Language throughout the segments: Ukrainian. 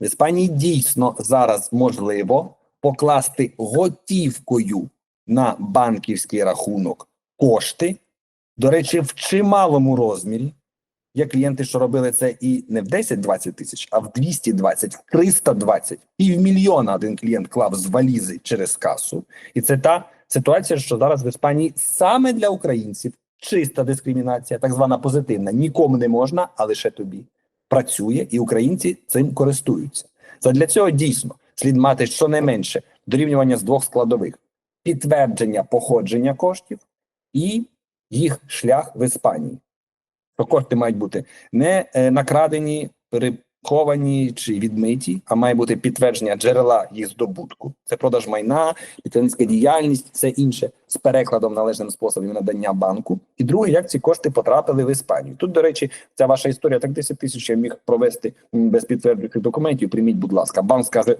В Іспанії дійсно зараз можливо покласти готівкою на банківський рахунок кошти. До речі, в чималому розмірі. Є клієнти, що робили це і не в 10-20 тисяч, а в 220, в 320. Півмільйона один клієнт клав з валізи через касу. І це та ситуація, що зараз в Іспанії саме для українців чиста дискримінація, так звана позитивна. Нікому не можна, а лише тобі. Працює, і українці цим користуються. Задля цього дійсно слід мати щонайменше дорівнювання з двох складових: підтвердження походження коштів і їх шлях в Іспанії. То кошти мають бути не накрадені накрадені, переховані чи відмиті, а має бути підтвердження джерела їх здобутку. Це продаж майна, підприємницька діяльність, все інше з перекладом належним способом надання банку. І друге, як ці кошти потрапили в Іспанію. Тут, до речі, ця ваша історія так 10 тисяч я міг провести без підтверджених документів. Прийміть, будь ласка. Банк скаже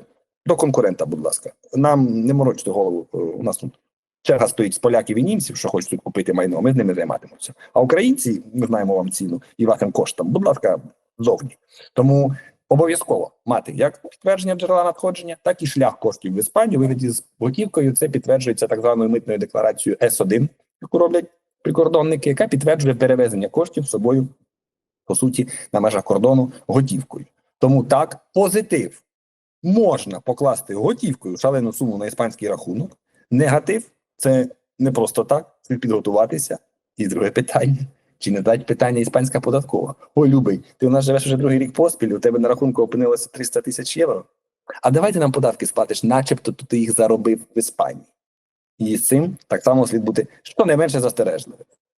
до конкурента, будь ласка. Нам не морочте голову. е, У нас тут черга стоїть з поляків і німців, що хочуть купити майно. Ми з ними займатимемося. А українці ми знаємо вам ціну і вашим коштам. Будь ласка, зовні. Тому обов'язково мати як підтвердження джерела надходження, так і шлях коштів в Іспанію. Вигляді з готівкою це підтверджується так званою митною декларацією С1, яку роблять прикордонники, яка підтверджує перевезення коштів собою, по суті, на межах кордону готівкою. Тому так, позитив можна покласти готівкою шалену суму на іспанський рахунок. Негатив це не просто так, слід підготуватися. І друге питання. Чи не дать питання іспанська податкова? Ой, любий, ти у нас живеш вже другий рік поспіль, у тебе на рахунку опинилося 300 тисяч євро. А давайте нам податки сплатиш, начебто ти їх заробив в Іспанії. І з цим так само слід бути щонайменше застережливим.